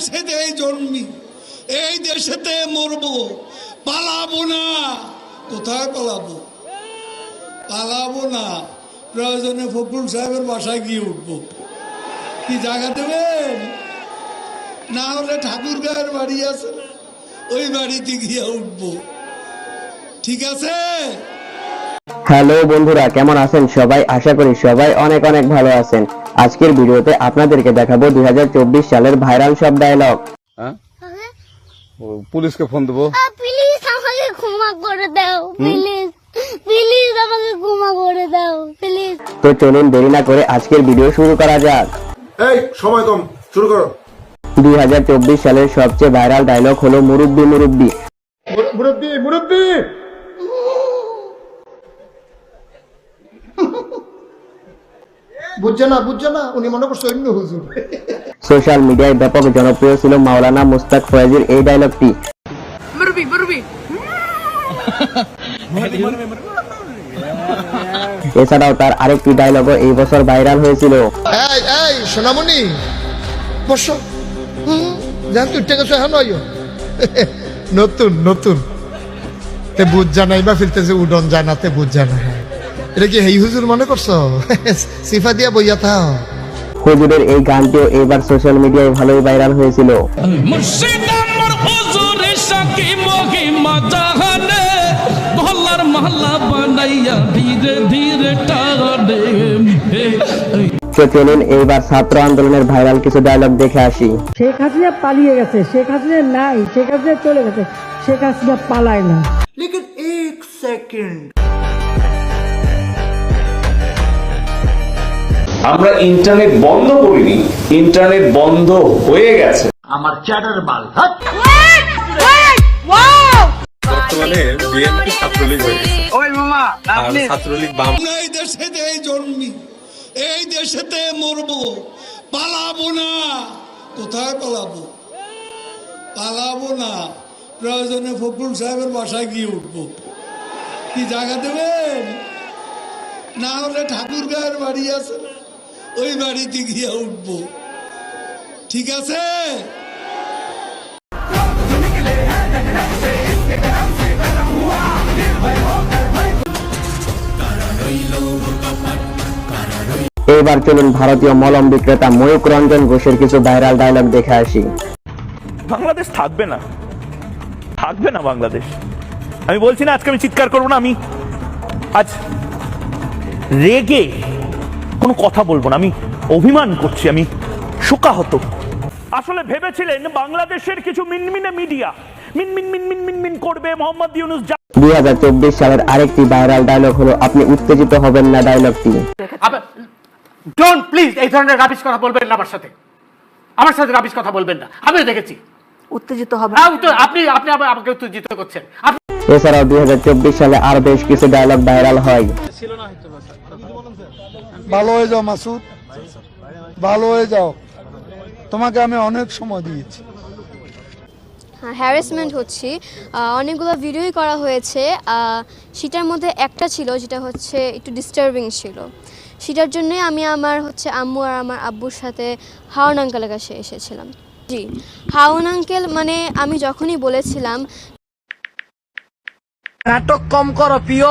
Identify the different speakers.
Speaker 1: দেশেতেই জন্মি, এই দেশেতে মরবো। পালাবো না। কোথায় পালাবো? পালাবো না। প্রয়োজনে ফখরুল সাহেবের বাসায় গিয়ে উঠবো। কি জায়গা দেবেন? না হলে ঠাকুর গায়ের বাড়ি আছে ওই বাড়িতে গিয়ে উঠবো। ঠিক আছে?
Speaker 2: হ্যালো বন্ধুরা, কেমন আছেন সবাই? আশা করি সবাই অনেক অনেক ভালো আছেন। আজকের ভিডিওতে আপনাদেরকে দেখাবো দু হাজার চব্বিশ সালের ভাইরাল সব ডায়লগ
Speaker 3: হ্যাঁ? পুলিশকে ফোন দেবো।
Speaker 4: প্লিজ আমাকে ক্ষমা করে দাও প্লিজ প্লিজ আমাকে ক্ষমা করে দাও প্লিজ
Speaker 2: তো চলুন দেরি না করে আজকের ভিডিও শুরু করা যাক।
Speaker 5: এই সময় কম শুরু করো।
Speaker 2: দুই হাজার চব্বিশ সালের সবচেয়ে ভাইরাল ডায়লগ হলো মুরব্বি মুরব্বি।
Speaker 5: মুরব্বী মুরব্বী!
Speaker 6: বুঝছে না বুঝছে না উনি মনে করছে অন্য হুজুর।
Speaker 2: সোশ্যাল মিডিয়ায় ব্যাপক জনপ্রিয় ছিল মাওলানা মুস্তাক ফয়েজির এই ডায়লগটি এছাড়াও তার আরেকটি ডায়লগও এই বছর ভাইরাল হয়েছিল।
Speaker 6: এই এই সোনামণি বস। জান তুই টেকে এখন আইও। নতুন নতুন। তে বুঝ জানাই বা ফিরতেছে উডন জানাতে বুঝ জানা এটা কি হেই হুজুর মনে করছ? সিফা দিয়া বইয়া থাও।
Speaker 2: হুজুরের এই গানটিও এবার সোশ্যাল মিডিয়ায় ভালোই ভাইরাল হয়েছিল।
Speaker 7: মুর্শিদ আমার হুজুর সাকি মহিমা জাহানে ভোলার মহল্লা বানাইয়া ধীরে ধীরে টানে।
Speaker 2: তো চলুন এইবার ছাত্র আন্দোলনের ভাইরাল কিছু ডায়লগ দেখে আসি।
Speaker 8: শেখ হাসিনা পালিয়ে গেছে শেখ হাসিনা নাই শেখ হাসিনা চলে গেছে শেখ হাসিনা পালায় না।
Speaker 9: আমরা ইন্টারনেট বন্ধ করিনি ইন্টারনেট বন্ধ হয়ে গেছে।
Speaker 3: বর্তমানে বিএনপি ছাত্রলীগ হয়ে গেছে। আর ছাত্রলীগ বাম
Speaker 1: এই দেশেতেই জন্মি এই দেশেতে মরবো পালাবো না। কোথায় পালাবো? পালাবো না। প্রয়োজনে ফখরুল সাহেবের বাসায় গিয়ে উঠবো। কি জায়গা দেবেন? না হলে ঠাকুর গায়ের বাড়ি আছে না? ওই বাড়িতে গিয়ে উঠবো। ঠিক আছে?
Speaker 2: এইবার চলুন ভারতীয় মলম বিক্রেতা ময়ূক রঞ্জন ঘোষের কিছু ভাইরাল ডায়লগ দেখে আসি।
Speaker 10: বাংলাদেশ থাকবে না। থাকবে না বাংলাদেশ। আমি বলছি না আজকে আমি চিৎকার করব না আমি। আজ রেগে কোনো কথা বলব না। আমি অভিমান করছি আমি শোকাহত। আসলে ভেবেছিলেন বাংলাদেশের কিছু মিনমিনে মিডিয়া মিনমিন মিনমিন মিনমিন করবে মোহাম্মদ ইউনুস
Speaker 2: দুই সালের আরেকটি ভাইরাল ডায়লগ হলো আপনি উত্তেজিত হবেন না ডায়লগটি
Speaker 11: ডোন্ট প্লিজ এই ধরনের রাবিশ কথা বলবেন না আমার সাথে। আমার সাথে রাবিশ কথা বলবেন না। আমিও দেখেছি।
Speaker 8: উত্তেজিত হবে
Speaker 11: হ্যাঁ, আপনি আপনি আবার আমাকে উত্তেজিত করছেন।
Speaker 2: এছাড়াও দুই সালে আর বেশ কিছু ডায়লগ ভাইরাল হয়।
Speaker 6: ভালো হয়ে যাও মাসুদ। ভালো হয়ে যাও। তোমাকে আমি অনেক সময় দিয়েছি।
Speaker 4: হ্যারাসমেন্ট হচ্ছি। অনেকগুলো ভিডিওই করা হয়েছে। সেটার মধ্যে একটা ছিল যেটা হচ্ছে একটু ডিস্টার্বিং ছিল। সেটার জন্যে আমি আমার হচ্ছে আম্মু আর আমার আব্বুর সাথে হাওন আঙ্কেলের কাছে এসেছিলাম। জি হাওন আঙ্কেল মানে আমি যখনই বলেছিলাম
Speaker 8: নাটক কম করো প্রিয়।